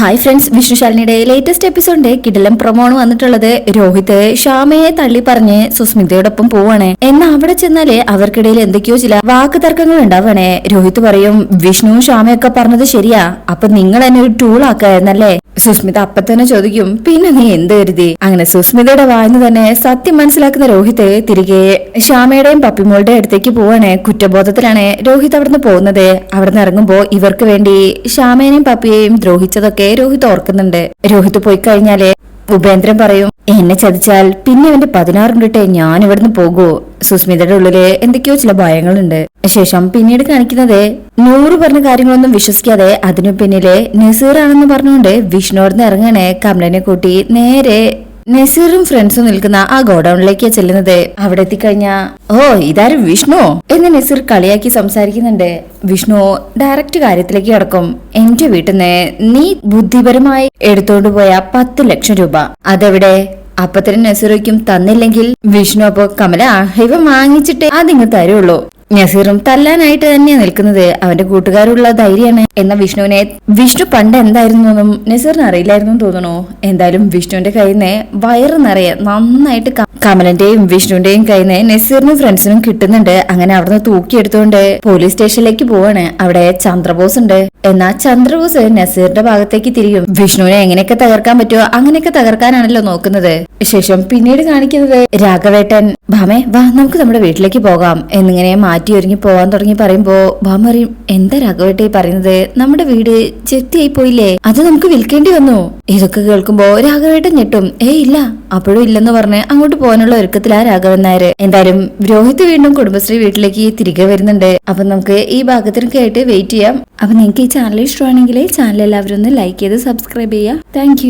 Hi friends വിഷ്ണുശാലിനിയുടെ latest എപ്പിസോഡിന്റെ കിടിലം പ്രൊമോണ് വന്നിട്ടുള്ളത്. രോഹിത് ഷാമയെ തള്ളി പറഞ്ഞ് സുസ്മിതയോടൊപ്പം പോവാണ്. എന്നാ അവിടെ ചെന്നാൽ അവർക്കിടയിൽ എന്തൊക്കെയോ ചില വാക്ക് തർക്കങ്ങൾ ഉണ്ടാവണേ രോഹിത് പറയും വിഷ്ണു ഷാമയൊക്കെ പറഞ്ഞത് ശരിയാ. അപ്പൊ നിങ്ങൾ എന്നെ ഒരു ടൂൾ ആക്കായിരുന്നല്ലേ? സുസ്മിത അപ്പൊ തന്നെ ചോദിക്കും പിന്നെ നീ എന്ത് കരുതി? അങ്ങനെ സുസ്മിതയുടെ വായന്ന് തന്നെ സത്യം മനസ്സിലാക്കുന്ന രോഹിതെ തിരികെ ശ്യാമയുടെയും പപ്പിമോളുടെ അടുത്തേക്ക് പോവാണ്. കുറ്റബോധത്തിലാണ് രോഹിത് അവിടുന്ന് പോകുന്നത്. അവിടുന്ന് ഇറങ്ങുമ്പോ ഇവർക്ക് വേണ്ടി ശ്യാമേനെയും പപ്പിയെയും ദ്രോഹിച്ചതൊക്കെ രോഹിത് ഓർക്കുന്നുണ്ട്. രോഹിത് പോയി കഴിഞ്ഞാലേ ഉപേന്ദ്രൻ പറയും എന്നെ ചതിച്ചാൽ പിന്നെ അവന്റെ പതിനാറുണ്ടിട്ട് ഞാൻ ഇവിടുന്ന് പോകുവോ സുസ്മിതയുടെ ഉള്ളിൽ എന്തൊക്കെയോ ചില ഭയങ്ങളുണ്ട്. ശേഷം പിന്നീട് കാണിക്കുന്നത് നൂറ് പറഞ്ഞ കാര്യങ്ങളൊന്നും വിശ്വസിക്കാതെ അതിനു പിന്നിൽ നസീറാണെന്ന് പറഞ്ഞുകൊണ്ട് വിഷ്ണുവിടുന്ന് ഇറങ്ങണേ കമലനെ കൂട്ടി നേരെ നസീറും ഫ്രണ്ട്സും നിൽക്കുന്ന ആ ഗോഡൌണിലേക്ക് ചെല്ലുന്നത് അവിടെ എത്തിക്കഴിഞ്ഞ ഓ ഇതാരും വിഷ്ണു? എന്ന് നസീർ കളിയാക്കി സംസാരിക്കുന്നുണ്ട്. വിഷ്ണു ഡയറക്റ്റ് കാര്യത്തിലേക്ക് കിടക്കും. എന്റെ വീട്ടിൽ നിന്ന് നീ ബുദ്ധിപരമായി എടുത്തോണ്ട് പോയ പത്ത് ലക്ഷം രൂപ. അതെവിടെ? അപ്പത്തിന് നസീറയ്ക്കും തന്നില്ലെങ്കിൽ വിഷ്ണു അപ്പോ കമല ഇവ വാങ്ങിച്ചിട്ടേ അതിങ്ങ് തരുള്ളൂ. നസീറും തല്ലാനായിട്ട് തന്നെ നിൽക്കുന്നത്. അവന്റെ കൂട്ടുകാരുള്ള ധൈര്യമാണ്. എന്ന വിഷ്ണുവിനെ വിഷ്ണു പണ്ട് എന്തായിരുന്നു എന്നും നസീറിന് അറിയില്ലായിരുന്നു തോന്നണോ എന്തായാലും വിഷ്ണുവിന്റെ കയ്യിൽ നിന്ന് വയറ് നിറയെ നന്നായിട്ട് കമലന്റെയും വിഷ്ണുവിന്റെയും കയ്യിൽ നിന്ന് നസീറിനും ഫ്രണ്ട്സിനും കിട്ടുന്നുണ്ട്. അങ്ങനെ അവിടുന്ന് തൂക്കിയെടുത്തുകൊണ്ട് പോലീസ് സ്റ്റേഷനിലേക്ക് പോവാണ്. അവിടെ ചന്ദ്രബോസ് ഉണ്ട്. എന്നാ ചന്ദ്രബോസ് നസീറിന്റെ ഭാഗത്തേക്ക് തിരിയും. വിഷ്ണുവിനെ എങ്ങനെയൊക്കെ തകർക്കാൻ പറ്റുമോ അങ്ങനെയൊക്കെ തകർക്കാനാണല്ലോ നോക്കുന്നത്. ശേഷം പിന്നീട് കാണിക്കുന്നത് രാഘവേട്ടൻ ഭാമേ വാ നമുക്ക് നമ്മുടെ വീട്ടിലേക്ക് പോകാം എന്നിങ്ങനെ ഒരുങ്ങി പോവാൻ തുടങ്ങി പറയുമ്പോ ഭാമ പറയും എന്താ രാഘവേട്ട പറയുന്നത്? നമ്മുടെ വീട് ചെത്തിയായി പോയില്ലേ അത് നമുക്ക് വിൽക്കേണ്ടി വന്നു. ഇതൊക്കെ കേൾക്കുമ്പോ രാഘവേട്ടൻ ഞെട്ടും. ഏ ഇല്ല അപ്പോഴും ഇല്ലെന്ന് പറഞ്ഞ് അങ്ങോട്ട് പോകാനുള്ള ഒരുക്കത്തിലാ രാഘവൻ നായര്. എന്തായാലും രോഹിത് വീണ്ടും കുടുംബശ്രീ വീട്ടിലേക്ക് തിരികെ വരുന്നുണ്ട്. അപ്പൊ നമുക്ക് ഈ ഭാഗത്തിനൊക്കെ ആയിട്ട് വെയിറ്റ് ചെയ്യാം. അപ്പൊ നിങ്ങൾക്ക് ഈ ചാനൽ ഇഷ്ടമാണെങ്കിൽ ചാനൽ എല്ലാവരും ഒന്ന് ലൈക്ക് ചെയ്ത് സബ്സ്ക്രൈബ് ചെയ്യാം താങ്ക്